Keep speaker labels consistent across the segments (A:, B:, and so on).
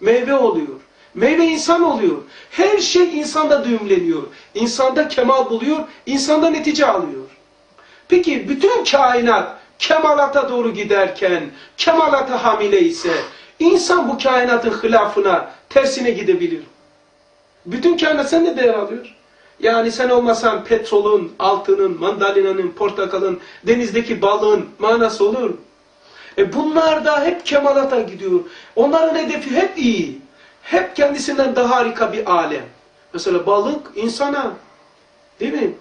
A: meyve oluyor. Meyve insan oluyor. Her şey insanda düğümleniyor. İnsanda kemal buluyor, insanda netice alıyor. Peki bütün kainat kemalata doğru giderken, kemalata hamile ise insan bu kainatın hilafına, tersine gidebilir. Bütün kainat sende değer alıyor. Yani sen olmasan petrolün, altının, mandalinanın, portakalın, denizdeki balığın manası olur. E bunlar da hep kemalata gidiyor. Onların hedefi hep iyi. Hep kendisinden daha harika bir alem. Mesela balık insana. Değil mi?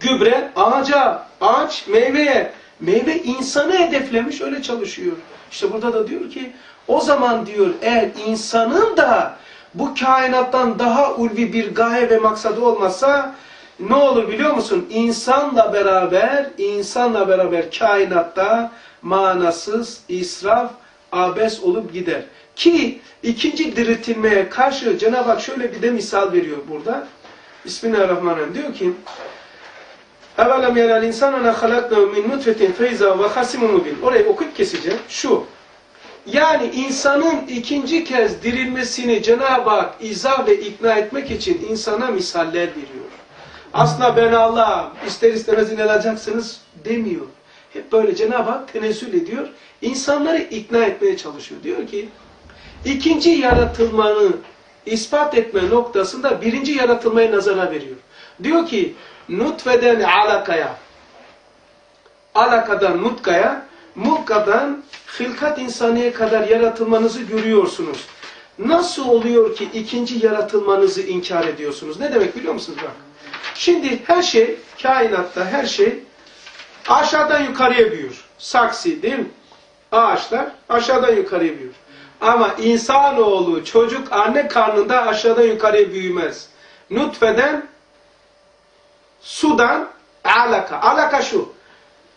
A: Gübre ağaca, ağaç meyveye. Meyve insanı hedeflemiş öyle çalışıyor. İşte burada da diyor ki o zaman diyor eğer insanın da bu kainattan daha ulvi bir gaye ve maksadı olmasa ne olur biliyor musun? İnsanla beraber, insanla beraber kainatta manasız, israf, abes olup gider. Ki ikinci diriltilmeye karşı Cenab-ı Hak şöyle bir de misal veriyor burada. Bismillahirrahmanirrahim. Diyor ki اَوَلَمْ يَرَى الْاِنْسَانَ اَنَا خَلَقْنَهُ مِنْ نُطْفَةٍ فَيْزَا وَخَسِمٌ مُبِينٌ Orayı okuyup keseceğim. Şu. Yani insanın ikinci kez dirilmesini Cenab-ı Hak izah ve ikna etmek için insana misaller veriyor. Aslında ben Allah ister istemez inanacaksınız demiyor. Hep böyle Cenab-ı Hak tenezzül ediyor. İnsanları ikna etmeye çalışıyor. Diyor ki ikinci yaratılmanı ispat etme noktasında birinci yaratılmayı nazara veriyor. Diyor ki nutfeden alakaya alakadan mutkaya mutkadan hılkat insaniye kadar yaratılmanızı görüyorsunuz. Nasıl oluyor ki ikinci yaratılmanızı inkar ediyorsunuz? Ne demek biliyor musunuz bak? Şimdi her şey, kainatta her şey aşağıdan yukarıya büyür. Saksı değil mi? Ağaçlar aşağıdan yukarıya büyür. Ama insanoğlu çocuk anne karnında aşağıdan yukarıya büyümez. Nutfeden sudan alaka. Alaka şu.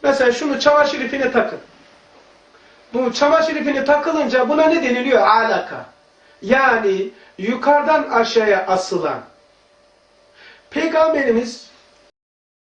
A: Mesela şunu çamaşır ipine takın. Bu çamaşır ipine takılınca buna ne deniliyor? Alaka. Yani yukarıdan aşağıya asılan. Peygamberimiz